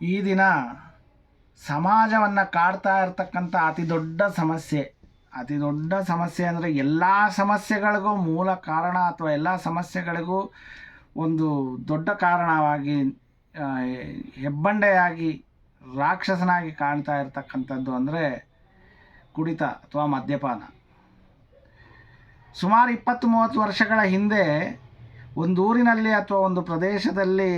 ಈ ದಿನ ಸಮಾಜವನ್ನು ಕಾಡ್ತಾ ಇರತಕ್ಕಂಥ ಅತಿ ದೊಡ್ಡ ಸಮಸ್ಯೆ. ಅತಿ ದೊಡ್ಡ ಸಮಸ್ಯೆ ಅಂದರೆ ಎಲ್ಲ ಸಮಸ್ಯೆಗಳಿಗೂ ಮೂಲ ಕಾರಣ ಅಥವಾ ಎಲ್ಲ ಸಮಸ್ಯೆಗಳಿಗೂ ಒಂದು ದೊಡ್ಡ ಕಾರಣವಾಗಿ ಹೆಬ್ಬಂಡೆಯಾಗಿ ರಾಕ್ಷಸನಾಗಿ ಕಾಣ್ತಾ ಇರತಕ್ಕಂಥದ್ದು ಅಂದರೆ ಕುಡಿತ ಅಥವಾ ಮದ್ಯಪಾನ. ಸುಮಾರು ಇಪ್ಪತ್ತು ಮೂವತ್ತು ವರ್ಷಗಳ ಹಿಂದೆ ಒಂದು ಊರಿನಲ್ಲಿ ಅಥವಾ ಒಂದು ಪ್ರದೇಶದಲ್ಲಿ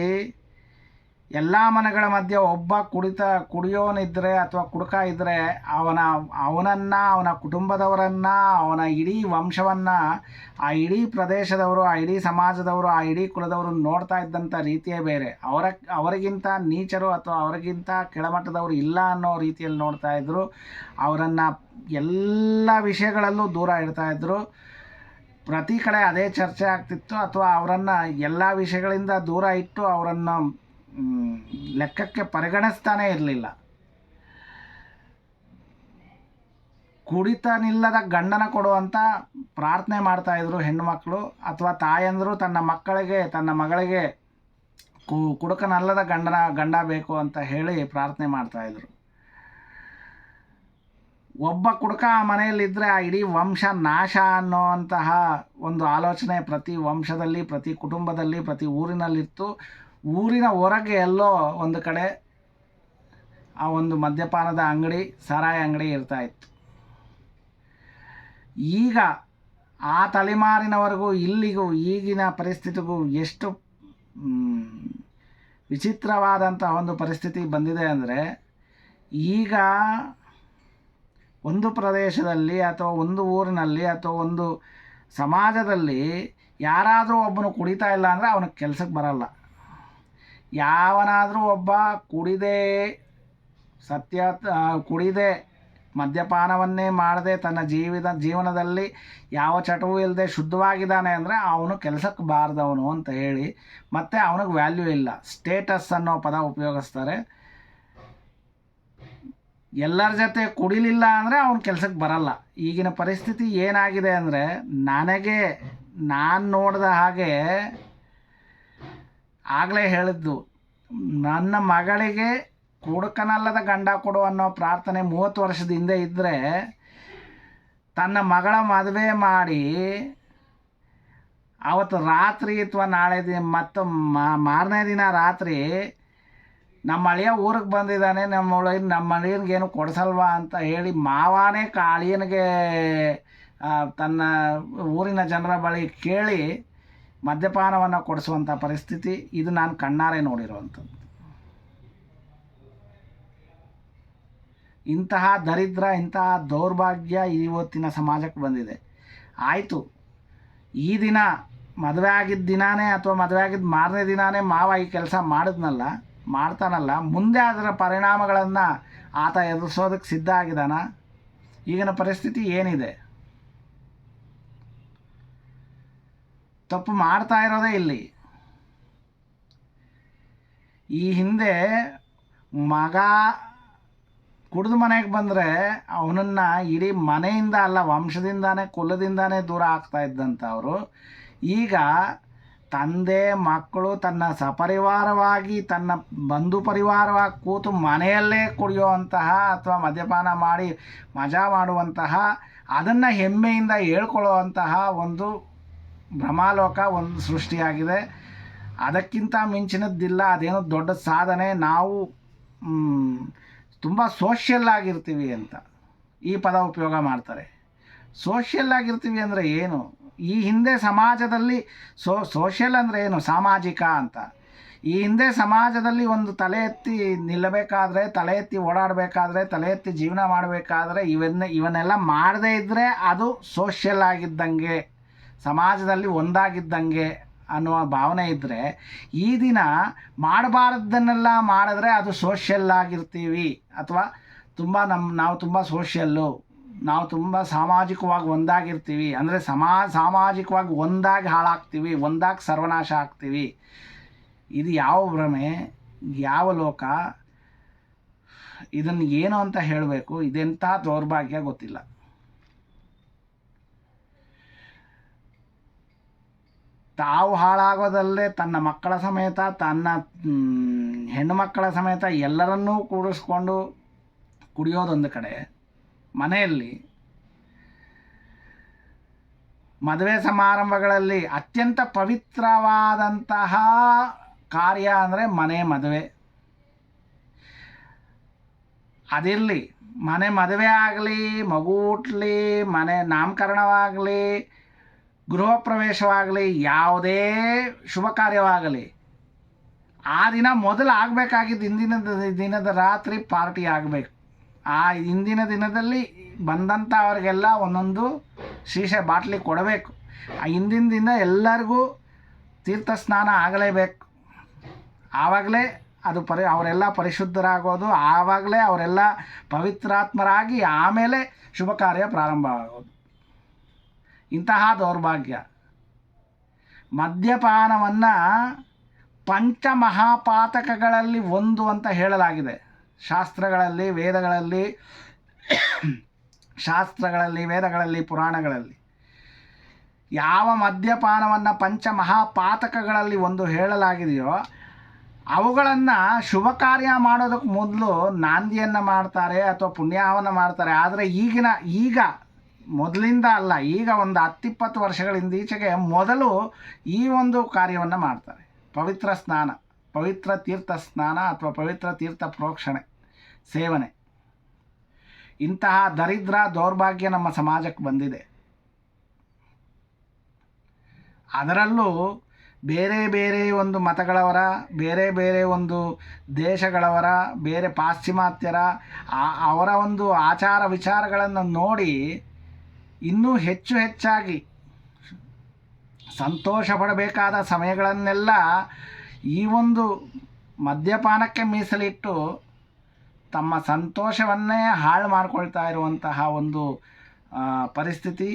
ಎಲ್ಲ ಮನೆಗಳ ಮಧ್ಯೆ ಒಬ್ಬ ಕುಡಿತ ಕುಡಿಯೋನಿದ್ದರೆ ಅಥವಾ ಕುಡುಕ ಇದ್ದರೆ ಅವನ, ಅವನನ್ನು, ಅವನ ಕುಟುಂಬದವರನ್ನು, ಅವನ ಇಡೀ ವಂಶವನ್ನು, ಆ ಇಡೀ ಪ್ರದೇಶದವರು, ಆ ಇಡೀ ಸಮಾಜದವರು, ಆ ಇಡೀ ಕುಲದವರು ನೋಡ್ತಾ ಇದ್ದಂಥ ರೀತಿಯೇ ಬೇರೆ. ಅವರ, ಅವರಿಗಿಂತ ನೀಚರು ಅಥವಾ ಅವರಿಗಿಂತ ಕೆಳಮಟ್ಟದವರು ಇಲ್ಲ ಅನ್ನೋ ರೀತಿಯಲ್ಲಿ ನೋಡ್ತಾ ಇದ್ದರು ಅವರನ್ನು ಎಲ್ಲ ವಿಷಯಗಳಲ್ಲೂ ದೂರ ಇಡ್ತಾ ಇದ್ದರು ಪ್ರತಿ ಕಡೆ ಅದೇ ಚರ್ಚೆ ಆಗ್ತಿತ್ತು. ಅಥವಾ ಅವರನ್ನು ಎಲ್ಲ ವಿಷಯಗಳಿಂದ ದೂರ ಇಟ್ಟು ಅವರನ್ನು ಲೆಕ್ಕಕ್ಕೆ ಪರಿಗಣಿಸ್ತಾನೇ ಇರಲಿಲ್ಲ. ಕುಡಿತನಿಲ್ಲದ ಗಂಡನ ಕೊಡುವಂಥ ಪ್ರಾರ್ಥನೆ ಮಾಡ್ತಾಯಿದ್ರು ಹೆಣ್ಣುಮಕ್ಕಳು ಅಥವಾ ತಾಯಂದರು ತನ್ನ ಮಕ್ಕಳಿಗೆ, ತನ್ನ ಮಗಳಿಗೆ ಕು, ಕುಡುಕನಲ್ಲದ ಗಂಡನ, ಗಂಡ ಬೇಕು ಅಂತ ಹೇಳಿ ಪ್ರಾರ್ಥನೆ ಮಾಡ್ತಾಯಿದ್ರು ಒಬ್ಬ ಕುಡುಕ ಆ ಮನೆಯಲ್ಲಿದ್ದರೆ ಆ ಇಡೀ ವಂಶ ನಾಶ ಅನ್ನೋವಂತಹ ಒಂದು ಆಲೋಚನೆ ಪ್ರತಿ ವಂಶದಲ್ಲಿ, ಪ್ರತಿ ಕುಟುಂಬದಲ್ಲಿ, ಪ್ರತಿ ಊರಿನಲ್ಲಿತ್ತು. ಊರಿನ ಹೊರಗೆ ಎಲ್ಲೋ ಒಂದು ಕಡೆ ಆ ಒಂದು ಮದ್ಯಪಾನದ ಅಂಗಡಿ, ಸಾರಾಯ ಅಂಗಡಿ ಇರ್ತಾ ಇತ್ತು. ಈಗ ಆ ತಲೆಮಾರಿನವರೆಗೂ ಇಲ್ಲಿಗೂ ಈಗಿನ ಪರಿಸ್ಥಿತಿಗೂ ಎಷ್ಟು ವಿಚಿತ್ರವಾದಂಥ ಒಂದು ಪರಿಸ್ಥಿತಿ ಬಂದಿದೆ ಅಂದರೆ ಈಗ ಒಂದು ಪ್ರದೇಶದಲ್ಲಿ ಅಥವಾ ಒಂದು ಊರಿನಲ್ಲಿ ಅಥವಾ ಒಂದು ಸಮಾಜದಲ್ಲಿ ಯಾರಾದರೂ ಒಬ್ಬನು ಕುಡಿತಾ ಇಲ್ಲ ಅಂದರೆ ಅವನಿಗೆ ಕೆಲಸಕ್ಕೆ ಬರಲ್ಲ. ಯಾವನಾದರೂ ಒಬ್ಬ ಕುಡಿದೇ ಸತ್ಯ ಕುಡಿದೇ ಮದ್ಯಪಾನವನ್ನೇ ಮಾಡದೆ ತನ್ನ ಜೀವಿತ ಜೀವನದಲ್ಲಿ ಯಾವ ಚಟವೂ ಇಲ್ಲದೆ ಶುದ್ಧವಾಗಿದ್ದಾನೆ ಅಂದರೆ ಅವನು ಕೆಲಸಕ್ಕೆ ಬಾರ್ದವನು ಅಂತ ಹೇಳಿ ಮತ್ತು ಅವನಿಗೆ ವ್ಯಾಲ್ಯೂ ಇಲ್ಲ. ಸ್ಟೇಟಸ್ ಅನ್ನೋ ಪದ ಉಪಯೋಗಿಸ್ತಾರೆ. ಎಲ್ಲರ ಜೊತೆ ಕುಡಿಲಿಲ್ಲ ಅಂದರೆ ಅವನು ಕೆಲಸಕ್ಕೆ ಬರಲ್ಲ. ಈಗಿನ ಪರಿಸ್ಥಿತಿ ಏನಾಗಿದೆ ಅಂದರೆ ನನಗೆ ನಾನು ನೋಡಿದ ಹಾಗೆ ಆಗಲೇ ಹೇಳಿದ್ದು, ನನ್ನ ಮಗಳಿಗೆ ಕುಡುಕನಲ್ಲದ ಗಂಡ ಕೊಡು ಅನ್ನೋ ಪ್ರಾರ್ಥನೆ ಮೂವತ್ತು ವರ್ಷದ ಹಿಂದೆ ಇದ್ದರೆ ತನ್ನ ಮಗಳ ಮದುವೆ ಮಾಡಿ ಅವತ್ತು ರಾತ್ರಿ ಅಥವಾ ನಾಳೆ ದಿನ ಮತ್ತು ಮಾರನೇ ದಿನ ರಾತ್ರಿ ನಮ್ಮ ಅಳಿಯ ಊರಿಗೆ ಬಂದಿದ್ದಾನೆ, ನಮ್ಮ ನಮ್ಮ ಅಳಿಯನಿಗೇನು ಕೊಡಿಸಲ್ವಾ ಅಂತ ಹೇಳಿ ಮಾವಾನೇ ಕಾಳಿಯನಿಗೆ ತನ್ನ ಊರಿನ ಜನರ ಬಳಿ ಕೇಳಿ ಮದ್ಯಪಾನವನ್ನು ಕೊಡಿಸುವಂಥ ಪರಿಸ್ಥಿತಿ ಇದು ನಾನು ಕಣ್ಣಾರೆ ನೋಡಿರುವಂಥದ್ದು. ಇಂತಹ ದರಿದ್ರ, ಇಂತಹ ದೌರ್ಭಾಗ್ಯ ಇವತ್ತಿನ ಸಮಾಜಕ್ಕೆ ಬಂದಿದೆ. ಆಯಿತು, ಈ ದಿನ ಮದುವೆ ಆಗಿದ್ದ ದಿನಾನೇ ಅಥವಾ ಮದುವೆ ಆಗಿದ್ದ ಮಾರನೇ ದಿನಾನೇ ಮಾವ ಈ ಕೆಲಸ ಮಾಡಿದ್ನಲ್ಲ, ಮಾಡ್ತಾನಲ್ಲ, ಮುಂದೆ ಅದರ ಪರಿಣಾಮಗಳನ್ನು ಆತ ಎದುರಿಸೋದಕ್ಕೆ ಸಿದ್ಧ ಆಗಿದಾನ ಈಗಿನ ಪರಿಸ್ಥಿತಿ ಏನಿದೆ? ತಪ್ಪು ಮಾಡ್ತಾ ಇರೋದೇ ಇಲ್ಲಿ. ಈ ಹಿಂದೆ ಮಗ ಕುಡಿದು ಮನೆಗೆ ಬಂದರೆ ಅವನನ್ನು ಇಡೀ ಮನೆಯಿಂದ ಅಲ್ಲ, ವಂಶದಿಂದಾನೇ, ಕುಲದಿಂದಾನೇ ದೂರ ಆಗ್ತಾ ಇದ್ದಂಥವ್ರು ಈಗ ತಂದೆ, ಮಕ್ಕಳು ತನ್ನ ಸಪರಿವಾರವಾಗಿ, ತನ್ನ ಬಂಧು ಪರಿವಾರವಾಗಿ ಕೂತು ಮನೆಯಲ್ಲೇ ಕುಡಿಯುವಂತಹ ಅಥವಾ ಮದ್ಯಪಾನ ಮಾಡಿ ಮಜಾ ಮಾಡುವಂತಹ, ಅದನ್ನು ಹೆಮ್ಮೆಯಿಂದ ಹೇಳ್ಕೊಳ್ಳುವಂತಹ ಒಂದು ಭ್ರಮಾಲೋಕ ಒಂದು ಸೃಷ್ಟಿಯಾಗಿದೆ. ಅದಕ್ಕಿಂತ ಮಿಂಚಿನದ್ದಿಲ್ಲ, ಅದೇನೋ ದೊಡ್ಡ ಸಾಧನೆ, ನಾವು ತುಂಬ ಸೋಷಿಯಲ್ ಆಗಿರ್ತೀವಿ ಅಂತ ಈ ಪದ ಉಪಯೋಗ ಮಾಡ್ತಾರೆ. ಸೋಷಿಯಲ್ ಆಗಿರ್ತೀವಿ ಅಂದರೆ ಏನು? ಈ ಹಿಂದೆ ಸಮಾಜದಲ್ಲಿ ಸೋ ಸೋಷಿಯಲ್ ಅಂದರೆ ಏನು? ಸಾಮಾಜಿಕ ಅಂತ. ಈ ಹಿಂದೆ ಸಮಾಜದಲ್ಲಿ ಒಂದು ತಲೆ ಎತ್ತಿ ನಿಲ್ಲಬೇಕಾದ್ರೆ, ತಲೆ ಎತ್ತಿ ಓಡಾಡಬೇಕಾದ್ರೆ, ತಲೆ ಎತ್ತಿ ಜೀವನ ಮಾಡಬೇಕಾದ್ರೆ, ಇವನ್ನ, ಇವನ್ನೆಲ್ಲ ಮಾಡದೇ ಇದ್ದರೆ ಅದು ಸೋಷಿಯಲ್ ಆಗಿದ್ದಂಗೆ. ಸಮಾಜದಲ್ಲಿ ಒಂದಾಗಿದ್ದಂಗೆ ಅನ್ನುವ ಭಾವನೆ ಇದ್ದರೆ ಈ ದಿನ ಮಾಡಬಾರ್ದನ್ನೆಲ್ಲ ಮಾಡಿದ್ರೆ ಅದು ಸೋಷಿಯಲ್ ಆಗಿರ್ತೀವಿ. ಅಥವಾ ತುಂಬ ನಮ್ಮ ನಾವು ತುಂಬ ಸೋಷಿಯಲ್ಲು ನಾವು ತುಂಬ ಸಾಮಾಜಿಕವಾಗಿ ಒಂದಾಗಿರ್ತೀವಿ. ಅಂದರೆ ಸಮಾ, ಸಾಮಾಜಿಕವಾಗಿ ಒಂದಾಗಿ ಹಾಳಾಗ್ತೀವಿ, ಒಂದಾಗಿ ಸರ್ವನಾಶ ಆಗ್ತೀವಿ. ಇದು ಯಾವ ಭ್ರಮೆ? ಯಾವ ಲೋಕ? ಇದನ್ನು ಏನು ಅಂತ ಹೇಳಬೇಕು? ಇದೆಂಥ ದೌರ್ಭಾಗ್ಯ ಗೊತ್ತಿಲ್ಲ. ತಾವು ಹಾಳಾಗೋದಲ್ಲದೆ ತನ್ನ ಮಕ್ಕಳ ಸಮೇತ, ತನ್ನ ಹೆಣ್ಣು ಮಕ್ಕಳ ಸಮೇತ ಎಲ್ಲರನ್ನೂ ಕೂಡಿಸ್ಕೊಂಡು ಕುಡಿಯೋದೊಂದು ಕಡೆ. ಮನೆಯಲ್ಲಿ ಮದುವೆ ಸಮಾರಂಭಗಳಲ್ಲಿ ಅತ್ಯಂತ ಪವಿತ್ರವಾದಂತಹ ಕಾರ್ಯ ಅಂದರೆ ಮನೆ ಮದುವೆ. ಅದಿರಲಿ ಮನೆ ಮದುವೆ ಆಗಲಿ, ಮಗು ಹುಟ್ಲಿ, ಮನೆ ನಾಮಕರಣವಾಗಲಿ ಗೃಹ ಪ್ರವೇಶವಾಗಲಿ ಯಾವುದೇ ಶುಭ ಕಾರ್ಯವಾಗಲಿ, ಆ ದಿನ ಮೊದಲು ಆಗಬೇಕಾಗಿದ್ದು ಹಿಂದಿನ ದಿನದ ರಾತ್ರಿ ಪಾರ್ಟಿ ಆಗಬೇಕು. ಆ ಹಿಂದಿನ ದಿನದಲ್ಲಿ ಬಂದಂಥ ಅವರಿಗೆಲ್ಲ ಒಂದೊಂದು ಶೀಶೆ ಬಾಟ್ಲಿ ಕೊಡಬೇಕು. ಆ ಹಿಂದಿನ ದಿನ ಎಲ್ಲರಿಗೂ ತೀರ್ಥ ಸ್ನಾನ ಆಗಲೇಬೇಕು. ಆವಾಗಲೇ ಅದು ಪರಿ, ಅವರೆಲ್ಲ ಪರಿಶುದ್ಧರಾಗೋದು, ಆವಾಗಲೇ ಅವರೆಲ್ಲ ಪವಿತ್ರಾತ್ಮರಾಗಿ ಆಮೇಲೆ ಶುಭ ಕಾರ್ಯ ಪ್ರಾರಂಭ ಆಗೋದು. ಇಂತಹ ದೌರ್ಭಾಗ್ಯ. ಮದ್ಯಪಾನವನ್ನು ಪಂಚಮಹಾಪಾತಕಗಳಲ್ಲಿ ಒಂದು ಅಂತ ಹೇಳಲಾಗಿದೆ. ಶಾಸ್ತ್ರಗಳಲ್ಲಿ, ವೇದಗಳಲ್ಲಿ ಶಾಸ್ತ್ರಗಳಲ್ಲಿ, ವೇದಗಳಲ್ಲಿ, ಪುರಾಣಗಳಲ್ಲಿ. ಯಾವ ಮದ್ಯಪಾನವನ್ನು ಪಂಚಮಹಾಪಾತಕಗಳಲ್ಲಿ ಒಂದು ಹೇಳಲಾಗಿದೆಯೋ, ಅವುಗಳನ್ನು ಶುಭ ಕಾರ್ಯ ಮಾಡೋದಕ್ಕೆ ಮೊದಲು ನಾಂದಿಯನ್ನು ಮಾಡ್ತಾರೆ ಅಥವಾ ಪುಣ್ಯಾಹವನ್ನು ಮಾಡ್ತಾರೆ. ಆದರೆ ಈಗಿನ, ಈಗ ಮೊದಲಿಂದ ಅಲ್ಲ, ಈಗ ಒಂದು ಹತ್ತಿಪ್ಪತ್ತು ವರ್ಷಗಳಿಂದ ಈಚೆಗೆ ಮೊದಲು ಈ ಒಂದು ಕಾರ್ಯವನ್ನು ಮಾಡ್ತಾರೆ. ಪವಿತ್ರ ಸ್ನಾನ, ಪವಿತ್ರ ತೀರ್ಥ ಸ್ನಾನ ಅಥವಾ ಪವಿತ್ರ ತೀರ್ಥ ಪ್ರೋಕ್ಷಣೆ, ಸೇವನೆ. ಇಂತಹ ದರಿದ್ರ ದೌರ್ಭಾಗ್ಯ ನಮ್ಮ ಸಮಾಜಕ್ಕೆ ಬಂದಿದೆ. ಅದರಲ್ಲೂ ಬೇರೆ ಬೇರೆ ಒಂದು ಮತಗಳವರ, ಬೇರೆ ಬೇರೆ ಒಂದು ದೇಶಗಳವರ, ಬೇರೆ ಪಾಶ್ಚಿಮಾತ್ಯರ ಅವರ ಒಂದು ಆಚಾರ ವಿಚಾರಗಳನ್ನು ನೋಡಿ ಇನ್ನೂ ಹೆಚ್ಚು ಹೆಚ್ಚಾಗಿ ಸಂತೋಷ ಪಡಬೇಕಾದ ಸಮಯಗಳನ್ನೆಲ್ಲ ಈ ಒಂದು ಮದ್ಯಪಾನಕ್ಕೆ ಮೀಸಲಿಟ್ಟು ತಮ್ಮ ಸಂತೋಷವನ್ನೇ ಹಾಳು ಮಾಡಿಕೊಳ್ತಾ ಇರುವಂತಹ ಒಂದು ಪರಿಸ್ಥಿತಿ,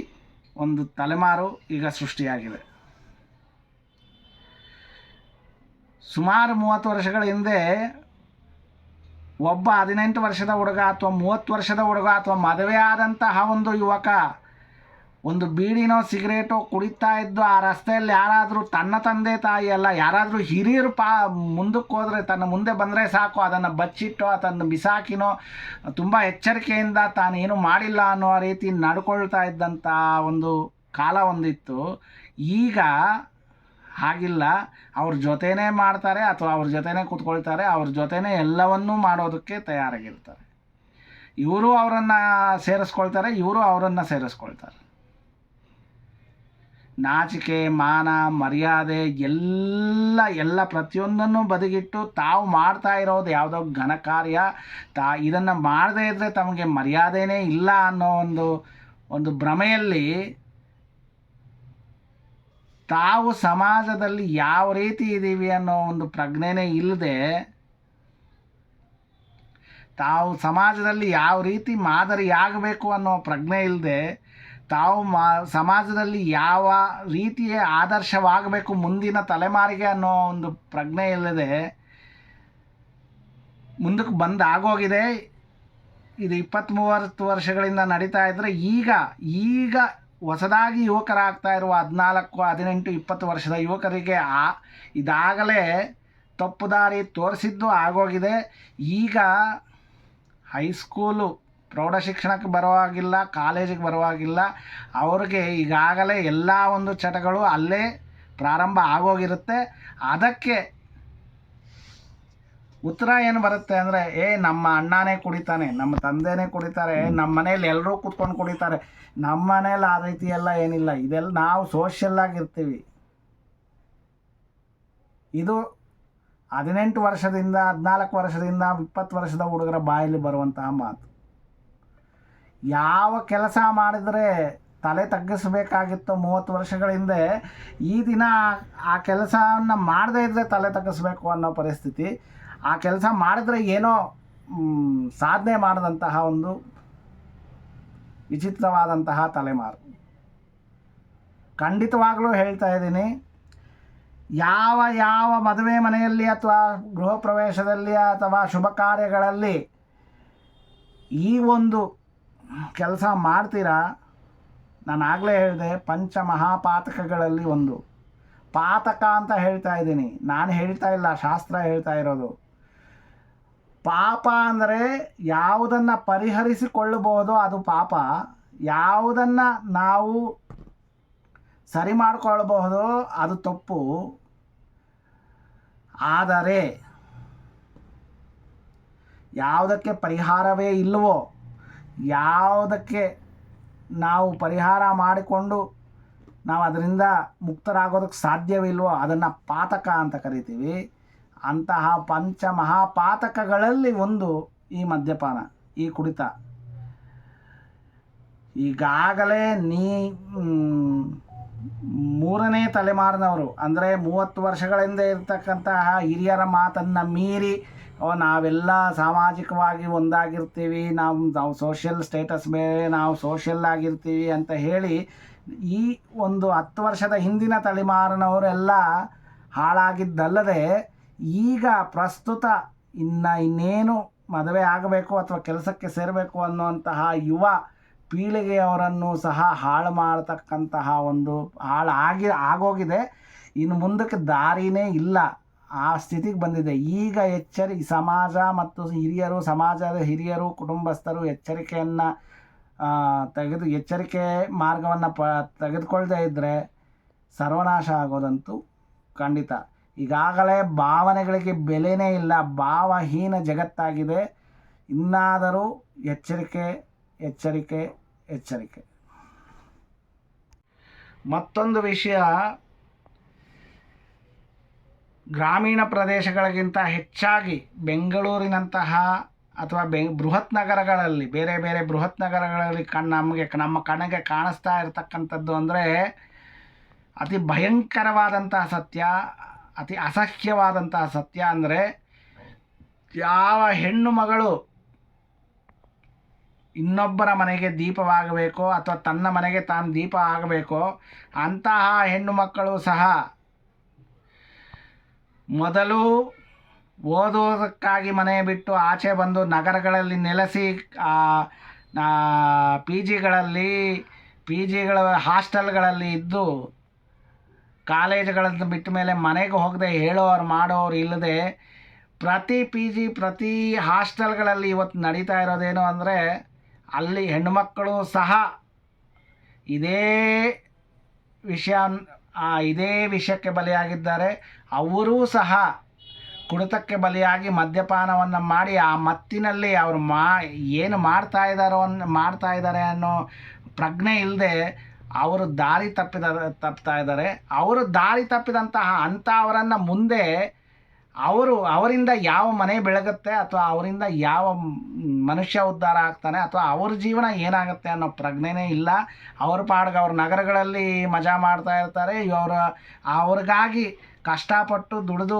ಒಂದು ತಲೆಮಾರು ಈಗ ಸೃಷ್ಟಿಯಾಗಿದೆ. ಸುಮಾರು ಮೂವತ್ತು ವರ್ಷಗಳ ಹಿಂದೆ ಒಬ್ಬ ಹದಿನೆಂಟು ವರ್ಷದ ಹುಡುಗ ಅಥವಾ ಮೂವತ್ತು ವರ್ಷದ ಹುಡುಗ ಅಥವಾ ಮದುವೆ ಆದಂತಹ ಒಂದು ಯುವಕ ಒಂದು ಬೀಡಿನೋ ಸಿಗರೇಟೋ ಕುಡಿತಾ ಇದ್ದು ಆ ರಸ್ತೆಯಲ್ಲಿ ಯಾರಾದರೂ ತನ್ನ ತಂದೆ ತಾಯಿ ಅಲ್ಲ, ಯಾರಾದರೂ ಹಿರಿಯರು ಪಾ ಮುಂದಕ್ಕೆ ಹೋದರೆ ತನ್ನ ಮುಂದೆ ಬಂದರೆ ಸಾಕು, ಅದನ್ನು ಬಚ್ಚಿಟ್ಟು, ಅದನ್ನು ಬಿಸಾಕಿನೋ, ತುಂಬ ಎಚ್ಚರಿಕೆಯಿಂದ ತಾನೇನು ಮಾಡಿಲ್ಲ ಅನ್ನೋ ರೀತಿ ನಡ್ಕೊಳ್ತಾ ಇದ್ದಂಥ ಒಂದು ಕಾಲ ಒಂದಿತ್ತು. ಈಗ ಹಾಗಿಲ್ಲ. ಅವ್ರ ಜೊತೆನೇ ಮಾಡ್ತಾರೆ ಅಥವಾ ಅವ್ರ ಜೊತೆನೇ ಕೂತ್ಕೊಳ್ತಾರೆ, ಅವ್ರ ಜೊತೆನೇ ಎಲ್ಲವನ್ನೂ ಮಾಡೋದಕ್ಕೆ ತಯಾರಾಗಿರ್ತಾರೆ. ಇವರು ಅವರನ್ನು ಸೇರಿಸ್ಕೊಳ್ತಾರೆ, ಇವರು ಅವರನ್ನು ಸೇರಿಸ್ಕೊಳ್ತಾರೆ. ನಾಚಿಕೆ, ಮಾನ, ಮರ್ಯಾದೆ ಎಲ್ಲ ಎಲ್ಲ ಪ್ರತಿಯೊಂದನ್ನು ಬದಿಗಿಟ್ಟು ತಾವು ಮಾಡ್ತಾ ಇರೋದು ಯಾವುದೋ ಘನ ಕಾರ್ಯ. ತಾ, ಇದನ್ನು ಮಾಡದೇ ಇದ್ದರೆ ತಮಗೆ ಮರ್ಯಾದೆನೇ ಇಲ್ಲ ಅನ್ನೋ ಒಂದು ಒಂದು ಭ್ರಮೆಯಲ್ಲಿ ತಾವು ಸಮಾಜದಲ್ಲಿ ಯಾವ ರೀತಿ ಇದ್ದೀವಿ ಅನ್ನೋ ಒಂದು ಪ್ರಜ್ಞೆನೇ ಇಲ್ಲದೆ ತಾವು ಸಮಾಜದಲ್ಲಿ ಯಾವ ರೀತಿ ಮಾದರಿಯಾಗಬೇಕು ಅನ್ನೋ ಪ್ರಜ್ಞೆ ಇಲ್ಲದೆ ತಾವು ಮಾ, ಸಮಾಜದಲ್ಲಿ ಯಾವ ರೀತಿಯ ಆದರ್ಶವಾಗಬೇಕು ಮುಂದಿನ ತಲೆಮಾರಿಗೆ ಅನ್ನೋ ಒಂದು ಪ್ರಜ್ಞೆ ಇಲ್ಲದೆ ಮುಂದಕ್ಕೆ ಬಂದು ಆಗೋಗಿದೆ. ಇದು ಇಪ್ಪತ್ತ್ಮೂವತ್ತು ವರ್ಷಗಳಿಂದ ನಡೀತಾ ಇದ್ದರೆ ಈಗ ಈಗ ಹೊಸದಾಗಿ ಯುವಕರಾಗ್ತಾ ಇರುವ ಹದಿನಾಲ್ಕು, ಹದಿನೆಂಟು, ಇಪ್ಪತ್ತು ವರ್ಷದ ಯುವಕರಿಗೆ ಆ, ಇದಾಗಲೇ ತಪ್ಪು ದಾರಿ ತೋರಿಸಿದ್ದು ಆಗೋಗಿದೆ. ಈಗ ಹೈಸ್ಕೂಲು ಪ್ರೌಢ ಶಿಕ್ಷಣಕ್ಕೆ ಬರುವಾಗಿಲ್ಲ, ಕಾಲೇಜಿಗೆ ಬರುವಾಗಿಲ್ಲ. ಅವ್ರಿಗೆ ಈಗಾಗಲೇ ಎಲ್ಲ ಒಂದು ಚಟಗಳು ಅಲ್ಲೇ ಪ್ರಾರಂಭ ಆಗೋಗಿರುತ್ತೆ. ಅದಕ್ಕೆ ಉತ್ತರ ಏನು ಬರುತ್ತೆ ಅಂದರೆ, ಏ, ನಮ್ಮ ಅಣ್ಣನೇ ಕುಡಿತಾನೆ, ನಮ್ಮ ತಂದೆನೇ ಕುಡಿತಾರೆ ನಮ್ಮ ಮನೇಲಿ ಎಲ್ಲರೂ ಕೂತ್ಕೊಂಡು ಕುಡಿತಾರೆ. ನಮ್ಮ ಮನೇಲಿ ಆ ರೀತಿ ಎಲ್ಲ ಏನಿಲ್ಲ. ಇದೆಲ್ಲ ನಾವು ಸೋಷಿಯಲ್ ಆಗಿರ್ತೀವಿ ಇದು ಹದಿನೆಂಟು ವರ್ಷದಿಂದ, ಹದಿನಾಲ್ಕು ವರ್ಷದಿಂದ, ಇಪ್ಪತ್ತು ವರ್ಷದ ಹುಡುಗರ ಬಾಯಲ್ಲಿ ಬರುವಂತಹ ಮಾತು. ಯಾವ ಕೆಲಸ ಮಾಡಿದರೆ ತಲೆ ತಗ್ಗಿಸ್ಬೇಕಾಗಿತ್ತು ಮೂವತ್ತು ವರ್ಷಗಳ ಹಿಂದೆ, ಈ ದಿನ ಆ- ಕೆಲಸವನ್ನು ಮಾಡದೇ ಇದ್ದರೆ ತಲೆ ತಗ್ಗಿಸ್ಬೇಕು ಅನ್ನೋ ಪರಿಸ್ಥಿತಿ, ಆ ಕೆಲಸ ಮಾಡಿದ್ರೆ ಏನೋ ಸಾಧನೆ ಮಾಡಿದಂತಹ ಒಂದು ವಿಚಿತ್ರವಾದಂತಹ ತಲೆಮಾರು. ಖಂಡಿತವಾಗಲೂ ಹೇಳ್ತಾ ಇದ್ದೀನಿ, ಯಾವ ಯಾವ ಮದುವೆ ಮನೆಯಲ್ಲಿ ಅಥವಾ ಗೃಹ ಪ್ರವೇಶದಲ್ಲಿ ಅಥವಾ ಶುಭ ಕಾರ್ಯಗಳಲ್ಲಿ ಈ ಒಂದು ಕೆಲಸ ಮಾಡ್ತೀರಾ? ನಾನು ಆಗಲೇ ಹೇಳಿದೆ ಪಂಚ ಮಹಾಪಾತಕಗಳಲ್ಲಿ ಒಂದು. ಪಾತಕ ಅಂತ ಹೇಳ್ತಾ ಇದ್ದೀನಿ. ನಾನು ಹೇಳ್ತಾ ಇಲ್ಲ, ಶಾಸ್ತ್ರ ಹೇಳ್ತಾ ಇರೋದು. ಪಾಪ ಅಂದರೆ ಯಾವುದನ್ನು ಪರಿಹರಿಸಿಕೊಳ್ಳಬಹುದೋ ಅದು ಪಾಪ. ಯಾವುದನ್ನು ನಾವು ಸರಿ ಮಾಡಿಕೊಳ್ಳಬಹುದೋ ಅದು ತಪ್ಪು. ಆದರೆ ಯಾವುದಕ್ಕೆ ಪರಿಹಾರವೇ ಇಲ್ಲವೋ ಯಾವುದಕ್ಕೆ ನಾವು ಪರಿಹಾರ ಮಾಡಿಕೊಂಡು ನಾವು ಅದರಿಂದ ಮುಕ್ತರಾಗೋದಕ್ಕೆ ಸಾಧ್ಯವಿಲ್ವೋ ಅದನ್ನು ಪಾತಕ ಅಂತ ಕರಿತೀವಿ. ಅಂತಹ ಪಂಚ ಮಹಾಪಾತಕಗಳಲ್ಲಿ ಒಂದು ಈ ಮದ್ಯಪಾನ, ಈ ಕುಡಿತ. ಈಗಾಗಲೇ ನೀ ಮೂರನೇ ತಲೆಮಾರಿನವರು, ಅಂದರೆ ಮೂವತ್ತು ವರ್ಷಗಳಿಂದ ಇರ್ತಕ್ಕಂತಹ ಹಿರಿಯರ ಮಾತನ್ನು ಮೀರಿ ನಾವೆಲ್ಲ ಸಾಮಾಜಿಕವಾಗಿ ಒಂದಾಗಿರ್ತೀವಿ ನಾವು ನಾವು ಸೋಷಿಯಲ್ ಸ್ಟೇಟಸ್ ಮೇಲೆ ನಾವು ಸೋಷಿಯಲ್ ಆಗಿರ್ತೀವಿ ಅಂತ ಹೇಳಿ ಈ ಒಂದು ಹತ್ತು ವರ್ಷದ ಹಿಂದಿನ ತಲೆಮಾರಿನವರೆಲ್ಲ ಹಾಳಾಗಿದ್ದಲ್ಲದೆ ಈಗ ಪ್ರಸ್ತುತ ಇನ್ನು ಇನ್ನೇನು ಮದುವೆ ಆಗಬೇಕು ಅಥವಾ ಕೆಲಸಕ್ಕೆ ಸೇರಬೇಕು ಅನ್ನುವಂತಹ ಯುವ ಪೀಳಿಗೆಯವರನ್ನು ಸಹ ಹಾಳು ಮಾಡತಕ್ಕಂತಹ ಒಂದು ಹಾಳಾಗಿ ಆಗಿ ಆಗೋಗಿದೆ. ಇನ್ನು ಮುಂದಕ್ಕೆ ದಾರಿನೇ ಇಲ್ಲ. ಆ ಸ್ಥಿತಿಗೆ ಬಂದಿದೆ. ಈಗ ಎಚ್ಚರಿ ಸಮಾಜ ಮತ್ತು ಹಿರಿಯರು, ಸಮಾಜದ ಹಿರಿಯರು, ಕುಟುಂಬಸ್ಥರು ಎಚ್ಚರಿಕೆಯನ್ನು ತೆಗೆದು, ಎಚ್ಚರಿಕೆ ಮಾರ್ಗವನ್ನು ಪ ತೆಗೆದುಕೊಳ್ಳದೆ ಇದ್ದರೆ ಸರ್ವನಾಶ ಆಗೋದಂತೂ ಖಂಡಿತ. ಈಗಾಗಲೇ ಭಾವನೆಗಳಿಗೆ ಬೆಲೆನೇ ಇಲ್ಲ. ಭಾವಹೀನ ಜಗತ್ತಾಗಿದೆ. ಇನ್ನಾದರೂ ಎಚ್ಚರಿಕೆ ಎಚ್ಚರಿಕೆ ಎಚ್ಚರಿಕೆ. ಮತ್ತೊಂದು ವಿಷಯ ಗ್ರಾಮೀಣ ಪ್ರದೇಶಗಳಿಗಿಂತ ಹೆಚ್ಚಾಗಿ ಬೆಂಗಳೂರಿನಂತಹ ಅಥವಾ ಬೆ, ಬೃಹತ್ ನಗರಗಳಲ್ಲಿ, ಬೇರೆ ಬೇರೆ ಬೃಹತ್ ನಗರಗಳಲ್ಲಿ ಕಣ್, ನಮಗೆ, ನಮ್ಮ ಕಣ್ಣಿಗೆ ಕಾಣಿಸ್ತಾ ಇರತಕ್ಕಂಥದ್ದು ಅಂದರೆ ಅತಿ ಭಯಂಕರವಾದಂತಹ ಸತ್ಯ, ಅತಿ ಅಸಹ್ಯವಾದಂತಹ ಸತ್ಯ ಅಂದರೆ ಯಾವ ಹೆಣ್ಣು ಮಗಳು ಇನ್ನೊಬ್ಬರ ಮನೆಗೆ ದೀಪವಾಗಬೇಕೋ ಅಥವಾ ತನ್ನ ಮನೆಗೆ ತಾನು ದೀಪ ಆಗಬೇಕೋ ಅಂತಹ ಹೆಣ್ಣು ಮಕ್ಕಳು ಸಹ ಮೊದಲು ಓದೋದಕ್ಕಾಗಿ ಮನೆ ಬಿಟ್ಟು ಆಚೆ ಬಂದು ನಗರಗಳಲ್ಲಿ ನೆಲೆಸಿ ಪಿ ಜಿಗಳಲ್ಲಿ, ಪಿ ಜಿಗಳ ಹಾಸ್ಟೆಲ್ಗಳಲ್ಲಿ ಇದ್ದು ಕಾಲೇಜುಗಳನ್ನು ಬಿಟ್ಟ ಮೇಲೆ ಮನೆಗೆ ಹೋಗದೆ ಹೇಳೋರು, ಮಾಡೋರು ಇಲ್ಲದೆ ಪ್ರತಿ ಪಿ ಜಿ, ಪ್ರತಿ ಹಾಸ್ಟೆಲ್ಗಳಲ್ಲಿ ಇವತ್ತು ನಡೀತಾ ಇರೋದೇನು ಅಂದರೆ ಅಲ್ಲಿ ಹೆಣ್ಣುಮಕ್ಕಳು ಸಹ ಇದೇ ವಿಷಯ ಇದೇ ವಿಷಯಕ್ಕೆ ಬಲಿಯಾಗಿದ್ದಾರೆ. ಅವರೂ ಸಹ ಕುಡಿತಕ್ಕೆ ಬಲಿಯಾಗಿ ಮದ್ಯಪಾನವನ್ನು ಮಾಡಿ ಆ ಮತ್ತಿನಲ್ಲಿ ಅವರು ಮಾ, ಏನು ಮಾಡ್ತಾ ಇದ್ದಾರೋ ಅನ್, ಮಾಡ್ತಾ ಇದ್ದಾರೆ ಅನ್ನೋ ಪ್ರಜ್ಞೆ ಇಲ್ಲದೆ ಅವರು ದಾರಿ ತಪ್ಪಿದ, ತಪ್ತಾ ಇದ್ದಾರೆ ಅವರು ದಾರಿ ತಪ್ಪಿದಂತಹ ಅಂಥವರನ್ನು ಮುಂದೆ ಅವರು, ಅವರಿಂದ ಯಾವ ಮನೆ ಬೆಳಗುತ್ತೆ ಅಥವಾ ಅವರಿಂದ ಯಾವ ಮನುಷ್ಯ ಉದ್ಧಾರ ಆಗ್ತಾನೆ ಅಥವಾ ಅವ್ರ ಜೀವನ ಏನಾಗುತ್ತೆ ಅನ್ನೋ ಪ್ರಜ್ಞೆನೇ ಇಲ್ಲ. ಅವ್ರ ಪಾಡ್ಗೆ ಅವ್ರ ನಗರಗಳಲ್ಲಿ ಮಜಾ ಮಾಡ್ತಾ ಇರ್ತಾರೆ. ಇವರ, ಅವ್ರಿಗಾಗಿ ಕಷ್ಟಪಟ್ಟು ದುಡಿದು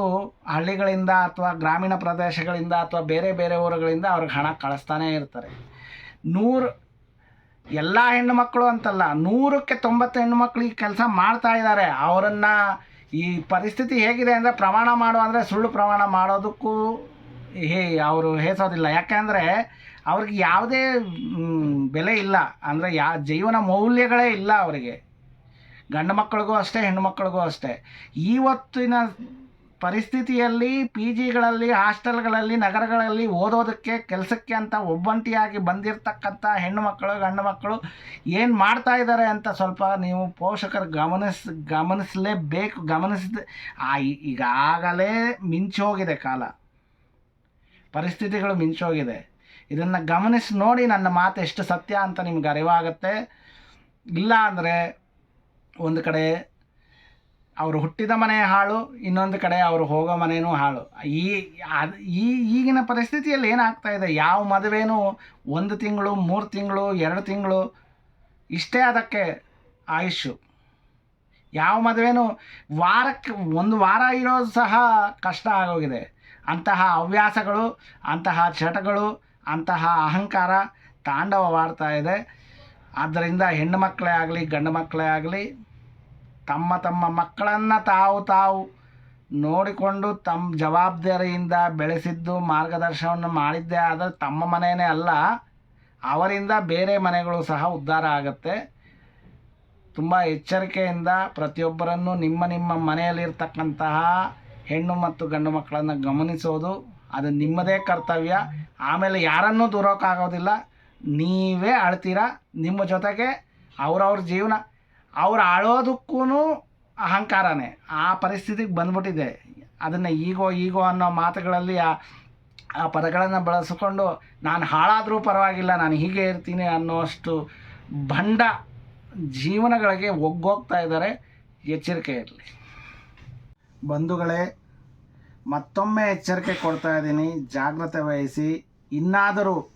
ಹಳ್ಳಿಗಳಿಂದ ಅಥವಾ ಗ್ರಾಮೀಣ ಪ್ರದೇಶಗಳಿಂದ ಅಥವಾ ಬೇರೆ ಬೇರೆ ಊರುಗಳಿಂದ ಅವ್ರಿಗೆ ಹಣ ಕಳಿಸ್ತಾನೇ ಇರ್ತಾರೆ. ನೂರು, ಎಲ್ಲ ಹೆಣ್ಣು ಮಕ್ಕಳು ಅಂತಲ್ಲ, ನೂರಕ್ಕೆ ತೊಂಬತ್ತು ಹೆಣ್ಣು ಮಕ್ಕಳು ಈ ಕೆಲಸ ಮಾಡ್ತಾ ಇದ್ದಾರೆ. ಅವರನ್ನು ಈ ಪರಿಸ್ಥಿತಿ ಹೇಗಿದೆ ಅಂದರೆ ಪ್ರಮಾಣ ಮಾಡು ಅಂದರೆ ಸುಳ್ಳು ಪ್ರಮಾಣ ಮಾಡೋದಕ್ಕೂ ಹೇ, ಅವರು ಹೇಸೋದಿಲ್ಲ. ಯಾಕೆಂದರೆ ಅವ್ರಿಗೆ ಯಾವುದೇ ಬೆಲೆ ಇಲ್ಲ. ಅಂದರೆ ಯಾ, ಜೀವನ ಮೌಲ್ಯಗಳೇ ಇಲ್ಲ ಅವರಿಗೆ. ಗಂಡು ಮಕ್ಕಳಿಗೂ ಅಷ್ಟೇ, ಹೆಣ್ಣು ಮಕ್ಕಳಿಗೂ ಅಷ್ಟೇ. ಇವತ್ತಿನ ಪರಿಸ್ಥಿತಿಯಲ್ಲಿ, ಪಿ ಜಿಗಳಲ್ಲಿ, ಹಾಸ್ಟೆಲ್ಗಳಲ್ಲಿ, ನಗರಗಳಲ್ಲಿ ಓದೋದಕ್ಕೆ, ಕೆಲಸಕ್ಕೆ ಅಂತ ಒಬ್ಬಂಟಿಯಾಗಿ ಬಂದಿರತಕ್ಕಂಥ ಹೆಣ್ಣು ಮಕ್ಕಳು, ಗಂಡು ಮಕ್ಕಳು ಏನು ಮಾಡ್ತಾ ಇದ್ದಾರೆ ಅಂತ ಸ್ವಲ್ಪ ನೀವು ಪೋಷಕರು ಗಮನಿಸ್, ಗಮನಿಸಲೇಬೇಕು, ಗಮನಿಸಿದ ಈಗಾಗಲೇ ಮಿಂಚೋಗಿದೆ ಕಾಲ. ಪರಿಸ್ಥಿತಿಗಳು ಮಿಂಚೋಗಿದೆ. ಇದನ್ನು ಗಮನಿಸಿ ನೋಡಿ ನನ್ನ ಮಾತು ಎಷ್ಟು ಸತ್ಯ ಅಂತ ನಿಮ್ಗೆ ಅರಿವಾಗುತ್ತೆ. ಇಲ್ಲ ಅಂದರೆ ಒಂದು ಕಡೆ ಅವರು ಹುಟ್ಟಿದ ಮನೆ ಹಾಳು, ಇನ್ನೊಂದು ಕಡೆ ಅವರು ಹೋಗೋ ಮನೆಯೂ ಹಾಳು. ಈ, ಅದು, ಈ ಈಗಿನ ಪರಿಸ್ಥಿತಿಯಲ್ಲಿ ಏನಾಗ್ತಾ ಇದೆ? ಯಾವ ಮದುವೆನೂ ಒಂದು ತಿಂಗಳು, ಮೂರು ತಿಂಗಳು, ಎರಡು ತಿಂಗಳು, ಇಷ್ಟೇ ಅದಕ್ಕೆ ಆಯುಷು ಯಾವ ಮದುವೆನೂ ವಾರಕ್ಕೆ, ಒಂದು ವಾರ ಇರೋದು ಸಹ ಕಷ್ಟ ಆಗೋಗಿದೆ. ಅಂತಹ ಹವ್ಯಾಸಗಳು, ಅಂತಹ ಚಟಗಳು, ಅಂತಹ ಅಹಂಕಾರ ತಾಂಡವವಾಡ್ತಾ ಇದೆ. ಆದ್ದರಿಂದ ಹೆಣ್ಣು ಮಕ್ಕಳೇ ಆಗಲಿ, ಗಂಡು ಮಕ್ಕಳೇ ಆಗಲಿ, ತಮ್ಮ ತಮ್ಮ ಮಕ್ಕಳನ್ನು ತಾವು ತಾವು ನೋಡಿಕೊಂಡು ತಮ್ಮ ಜವಾಬ್ದಾರಿಯಿಂದ ಬೆಳೆಸಿದ್ದು, ಮಾರ್ಗದರ್ಶನವನ್ನು ಮಾಡಿದ್ದೇ ಆದರೆ ತಮ್ಮ ಮನೆಯೇ ಅಲ್ಲ, ಅವರಿಂದ ಬೇರೆ ಮನೆಗಳು ಸಹ ಉದ್ಧಾರ ಆಗುತ್ತೆ. ತುಂಬ ಎಚ್ಚರಿಕೆಯಿಂದ ಪ್ರತಿಯೊಬ್ಬರನ್ನು ನಿಮ್ಮ ನಿಮ್ಮ ಮನೆಯಲ್ಲಿರ್ತಕ್ಕಂತಹ ಹೆಣ್ಣು ಮತ್ತು ಗಂಡು ಮಕ್ಕಳನ್ನು ಗಮನಿಸೋದು, ಅದು ನಿಮ್ಮದೇ ಕರ್ತವ್ಯ. ಆಮೇಲೆ ಯಾರನ್ನೂ ದೂರೋಕ್ಕಾಗೋದಿಲ್ಲ. ನೀವೇ ಅಳ್ತೀರಾ? ನಿಮ್ಮ ಜೊತೆಗೆ ಅವ್ರವ್ರ ಜೀವನ. ಅವ್ರು ಅಳೋದಕ್ಕೂ ಅಹಂಕಾರನೇ. ಆ ಪರಿಸ್ಥಿತಿಗೆ ಬಂದ್ಬಿಟ್ಟಿದೆ. ಅದನ್ನು ಈಗೋ ಈಗೋ ಅನ್ನೋ ಮಾತುಗಳಲ್ಲಿ ಆ ಆ ಪದಗಳನ್ನು ಬಳಸಿಕೊಂಡು ನಾನು ಹಾಳಾದರೂ ಪರವಾಗಿಲ್ಲ, ನಾನು ಹೀಗೆ ಇರ್ತೀನಿ ಅನ್ನೋಷ್ಟು ಭಂಡ ಜೀವನಗಳಿಗೆ ಒಗ್ಗೋಗ್ತಾ ಇದ್ದಾರೆ ಎಚ್ಚರಿಕೆ ಇರಲಿ. ಬಂಧುಗಳೇ, ಮತ್ತೊಮ್ಮೆ ಎಚ್ಚರಿಕೆ ಕೊಡ್ತಾ ಇದ್ದೀನಿ. ಜಾಗ್ರತೆ ವಹಿಸಿ. ಇನ್ನಾದರೂ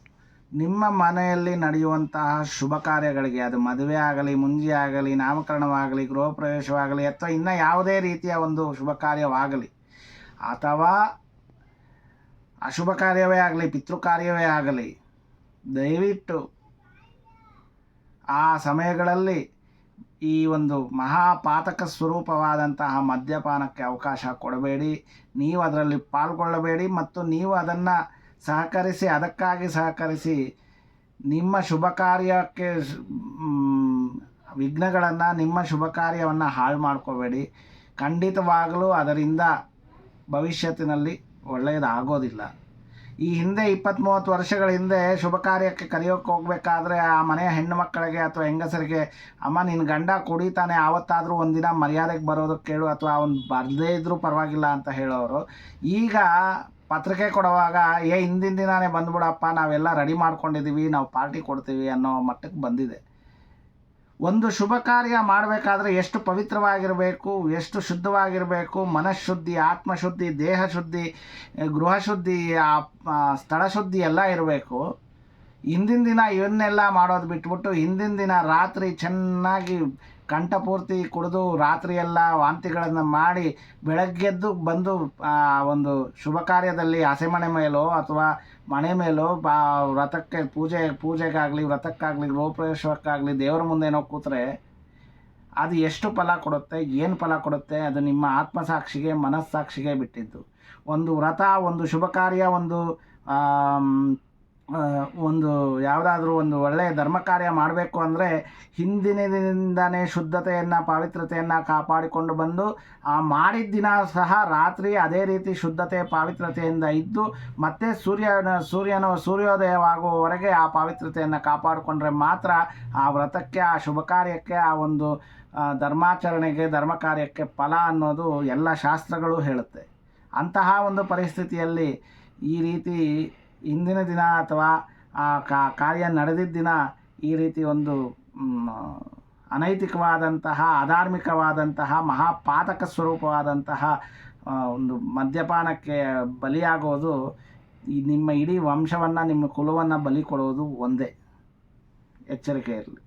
ನಿಮ್ಮ ಮನೆಯಲ್ಲಿ ನಡೆಯುವಂತಹ ಶುಭ ಕಾರ್ಯಗಳಿಗೆ, ಅದು ಮದುವೆ ಆಗಲಿ, ಮುಂಜಿ ಆಗಲಿ, ನಾಮಕರಣವಾಗಲಿ ಗೃಹ ಪ್ರವೇಶವಾಗಲಿ ಅಥವಾ ಇನ್ನೂ ಯಾವುದೇ ರೀತಿಯ ಒಂದು ಶುಭ ಕಾರ್ಯವಾಗಲಿ, ಅಥವಾ ಅಶುಭ ಕಾರ್ಯವೇ ಆಗಲಿ, ಪಿತೃ ಕಾರ್ಯವೇ ಆಗಲಿ, ದಯವಿಟ್ಟು ಆ ಸಮಯಗಳಲ್ಲಿ ಈ ಒಂದು ಮಹಾಪಾತಕ ಸ್ವರೂಪವಾದಂತಹ ಮದ್ಯಪಾನಕ್ಕೆ ಅವಕಾಶ ಕೊಡಬೇಡಿ. ನೀವು ಅದರಲ್ಲಿ ಪಾಲ್ಗೊಳ್ಳಬೇಡಿ ಮತ್ತು ನೀವು ಅದನ್ನು ಸಹಕರಿಸಿ, ಅದಕ್ಕಾಗಿ ಸಹಕರಿಸಿ ನಿಮ್ಮ ಶುಭ ಕಾರ್ಯಕ್ಕೆ ವಿಘ್ನಗಳನ್ನು ನಿಮ್ಮ ಶುಭ ಕಾರ್ಯವನ್ನು ಹಾಳು ಮಾಡ್ಕೋಬೇಡಿ. ಖಂಡಿತವಾಗಲೂ ಅದರಿಂದ ಭವಿಷ್ಯತ್ತಿನಲ್ಲಿ ಒಳ್ಳೆಯದಾಗೋದಿಲ್ಲ. ಈ ಹಿಂದೆ ಇಪ್ಪತ್ತ್ ಮೂವತ್ತು ವರ್ಷಗಳ ಹಿಂದೆ ಶುಭ ಕಾರ್ಯಕ್ಕೆ ಕರೆಯೋಕ್ಕೆ ಹೋಗಬೇಕಾದ್ರೆ ಆ ಮನೆಯ ಹೆಣ್ಣು ಮಕ್ಕಳಿಗೆ ಅಥವಾ ಹೆಂಗಸರಿಗೆ, ಅಮ್ಮ ನಿನ್ನ ಗಂಡ ಕುಡಿತಾನೆ, ಆವತ್ತಾದರೂ ಒಂದಿನ ಮರ್ಯಾದೆಗೆ ಬರೋದಕ್ಕೆ ಕೇಳು ಅಥವಾ ಅವನು ಬರದೇ ಇದ್ದರೂ ಪರವಾಗಿಲ್ಲ ಅಂತ ಹೇಳೋರು. ಈಗ ಪತ್ರಿಕೆ ಕೊಡುವಾಗ, ಏ, ಹಿಂದಿನ ದಿನಾನೇ ಬಂದ್ಬಿಡಪ್ಪ, ನಾವೆಲ್ಲ ರೆಡಿ ಮಾಡ್ಕೊಂಡಿದ್ದೀವಿ ನಾವು ಪಾರ್ಟಿ ಕೊಡ್ತೀವಿ ಅನ್ನೋ ಮಟ್ಟಕ್ಕೆ ಬಂದಿದೆ. ಒಂದು ಶುಭ ಕಾರ್ಯ ಮಾಡಬೇಕಾದ್ರೆ ಎಷ್ಟು ಪವಿತ್ರವಾಗಿರಬೇಕು, ಎಷ್ಟು ಶುದ್ಧವಾಗಿರಬೇಕು, ಮನಃಶುದ್ಧಿ, ಆತ್ಮಶುದ್ಧಿ ದೇಹ ಶುದ್ಧಿ ಗೃಹ ಶುದ್ಧಿ ಆ ಸ್ಥಳ ಶುದ್ಧಿ ಎಲ್ಲ ಇರಬೇಕು. ಹಿಂದಿನ ದಿನ ಇವನ್ನೆಲ್ಲ ಮಾಡೋದು ಬಿಟ್ಬಿಟ್ಟು, ಹಿಂದಿನ ದಿನ ರಾತ್ರಿ ಚೆನ್ನಾಗಿ ಕಂಠಪೂರ್ತಿ ಕುಡಿದು ರಾತ್ರಿ ಎಲ್ಲ ವಾಂತಿಗಳನ್ನು ಮಾಡಿ ಬೆಳಗ್ಗೆದ್ದು ಬಂದು ಒಂದು ಶುಭ ಕಾರ್ಯದಲ್ಲಿ ಹಸೆಮಣೆ ಮೇಲೋ ಅಥವಾ ಮನೆ ಮೇಲೋ ಬಾ ವ್ರತಕ್ಕೆ ಪೂಜೆ, ಪೂಜೆಗಾಗಲಿ, ವ್ರತಕ್ಕಾಗಲಿ ಗೃಹಪ್ರವೇಶಕ್ಕಾಗಲಿ ದೇವರ ಮುಂದೇನೋ ಕೂತ್ರೆ ಅದು ಎಷ್ಟು ಫಲ ಕೊಡುತ್ತೆ, ಏನು ಫಲ ಕೊಡುತ್ತೆ ಅದು ನಿಮ್ಮ ಆತ್ಮಸಾಕ್ಷಿಗೆ, ಮನಸ್ಸಾಕ್ಷಿಗೆ ಬಿಟ್ಟಿದ್ದು. ಒಂದು ವ್ರತ, ಒಂದು ಶುಭ ಕಾರ್ಯ, ಒಂದು ಒಂದು ಯಾವುದಾದ್ರೂ ಒಂದು ಒಳ್ಳೆಯ ಧರ್ಮ ಕಾರ್ಯ ಮಾಡಬೇಕು ಅಂದರೆ ಹಿಂದಿನಿಂದನೇ ಶುದ್ಧತೆಯನ್ನು ಪಾವಿತ್ರತೆಯನ್ನು ಕಾಪಾಡಿಕೊಂಡು ಬಂದು, ಆ ಮಾಡಿದ ದಿನ ಸಹ ರಾತ್ರಿ ಅದೇ ರೀತಿ ಶುದ್ಧತೆ ಪಾವಿತ್ರತೆಯಿಂದ ಇದ್ದು, ಮತ್ತೆ ಸೂರ್ಯನ ಸೂರ್ಯನ ಸೂರ್ಯೋದಯವಾಗುವವರೆಗೆ ಆ ಪಾವಿತ್ರತೆಯನ್ನು ಕಾಪಾಡಿಕೊಂಡ್ರೆ ಮಾತ್ರ ಆ ವ್ರತಕ್ಕೆ, ಆ ಶುಭ ಕಾರ್ಯಕ್ಕೆ, ಆ ಒಂದು ಧರ್ಮಾಚರಣೆಗೆ, ಧರ್ಮ ಕಾರ್ಯಕ್ಕೆ ಫಲ ಅನ್ನೋದು ಎಲ್ಲ ಶಾಸ್ತ್ರಗಳು ಹೇಳುತ್ತೆ. ಅಂತಹ ಒಂದು ಪರಿಸ್ಥಿತಿಯಲ್ಲಿ ಈ ರೀತಿ ಇಂದಿನ ದಿನ ಅಥವಾ ಆ ಕಾ- ಕಾರ್ಯ ನಡೆದಿದ್ದ ದಿನ ಈ ರೀತಿ ಒಂದು ಅನೈತಿಕವಾದಂತಹ, ಅಧಾರ್ಮಿಕವಾದಂತಹ, ಮಹಾಪಾತಕ ಸ್ವರೂಪವಾದಂತಹ ಒಂದು ಮದ್ಯಪಾನಕ್ಕೆ ಬಲಿಯಾಗೋದು ಈ ನಿಮ್ಮ ಇಡೀ ವಂಶವನ್ನು, ನಿಮ್ಮ ಕುಲವನ್ನು ಬಲಿ ಕೊಡೋದು ಒಂದೇ ಎಚ್ಚರಿಕೆ ಇರಲಿ